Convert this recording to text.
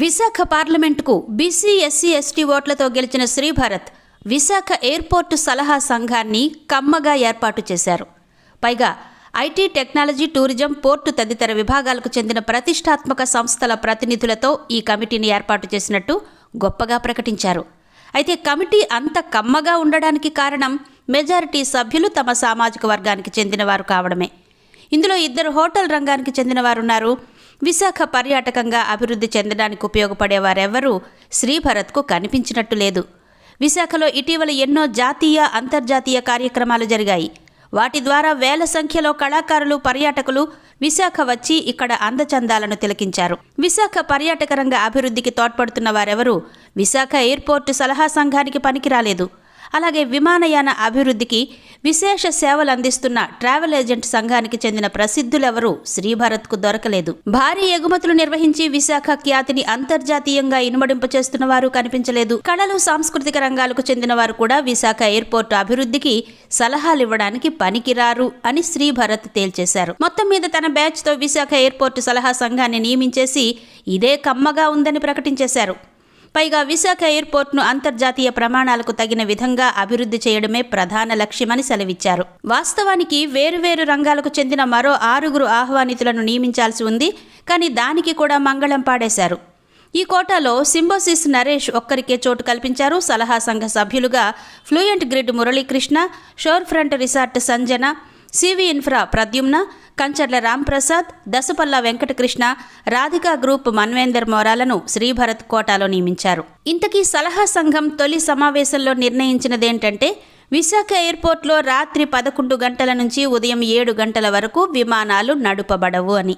విశాఖ పార్లమెంటుకు BC SC ST ఓట్లతో గెలిచిన శ్రీభారత్ విశాఖ ఎయిర్పోర్టు సలహా సంఘాన్ని కమ్మగా ఏర్పాటు చేశారు. పైగా ఐటీ టెక్నాలజీ టూరిజం పోర్టు తదితర విభాగాలకు చెందిన ప్రతిష్టాత్మక సంస్థల ప్రతినిధులతో ఈ కమిటీని ఏర్పాటు చేసినట్టు గొప్పగా ప్రకటించారు. అయితే కమిటీ అంత కమ్మగా ఉండడానికి కారణం మెజారిటీ సభ్యులు తమ సామాజిక వర్గానికి చెందినవారు కావడమే. ఇందులో ఇద్దరు హోటల్ రంగానికి చెందిన వారున్నారు విశాఖ పర్యాటకంగా అభివృద్ధి చెందడానికి ఉపయోగపడేవారెవ్వరూ శ్రీభరత్కు కనిపించినట్టు లేదు. విశాఖలో ఇటీవల ఎన్నో జాతీయ అంతర్జాతీయ కార్యక్రమాలు జరిగాయి. వాటి ద్వారా వేల సంఖ్యలో కళాకారులు పర్యాటకులు విశాఖ వచ్చి ఇక్కడ అందచందాలను తిలకించారు. విశాఖ పర్యాటక రంగ అభివృద్ధికి తోడ్పడుతున్న వారెవరూ విశాఖ ఎయిర్పోర్టు సలహా సంఘానికి పనికిరాలేదు. అలాగే విమానయాన అభివృద్ధికి విశేష సేవలు అందిస్తున్న ట్రావెల్ ఏజెంట్ సంఘానికి చెందిన ప్రసిద్ధులెవరూ శ్రీభారత్కు దొరకలేదు. భారీ ఎగుమతులు నిర్వహించి విశాఖ ఖ్యాతిని అంతర్జాతీయంగా ఇనుమడింప చేస్తున్న వారు కనిపించలేదు. కళలు సాంస్కృతిక రంగాలకు చెందిన వారు కూడా విశాఖ ఎయిర్పోర్టు అభివృద్ధికి సలహాలు ఇవ్వడానికి పనికిరారు అని శ్రీభరత్ తేల్చేశారు. మొత్తం మీద తన బ్యాచ్తో విశాఖ ఎయిర్పోర్టు సలహా సంఘాన్ని నియమించేసి ఇదే కమ్మగా ఉందని ప్రకటించేశారు. పైగా విశాఖ ఎయిర్పోర్ట్ను అంతర్జాతీయ ప్రమాణాలకు తగిన విధంగా అభివృద్ధి చేయడమే ప్రధాన లక్ష్యమని సెలవిచ్చారు. వాస్తవానికి వేరువేరు రంగాలకు చెందిన మరో ఆరుగురు ఆహ్వానితులను నియమించాల్సి ఉంది. కానీ దానికి కూడా మంగళం పాడేశారు. ఈ కోటాలో సింబోసిస్ నరేష్ ఒక్కరికే చోటు కల్పించారు. సలహా సంఘ సభ్యులుగా fluent grid Muralikrishna shore front resort Sanjana CV infra Pradyumna Kancharla Ramprasad Dasapalla Venkatakrishna Radhika group Manvendar మోరాలను Sribharat కోటాలో నియమించారు. ఇంతకీ సలహా సంఘం తొలి సమావేశంలో నిర్ణయించినదేంటంటే విశాఖ ఎయిర్పోర్ట్లో రాత్రి పదకొండు గంటల నుంచి ఉదయం ఏడు గంటల వరకు విమానాలు నడుపబడవు అని.